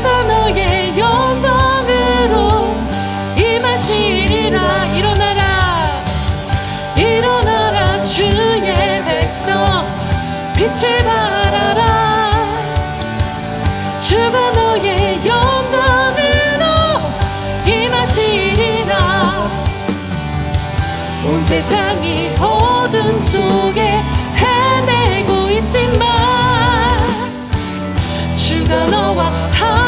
그가 너의 영광으로 임하시리라. 일어나라. 일어나라. 주의 백성. 빛을 발하라. 주가 너의 영광으로 임하시리라. 온 세상이 어둠 속에 헤매고 있지만 주가 너와 함께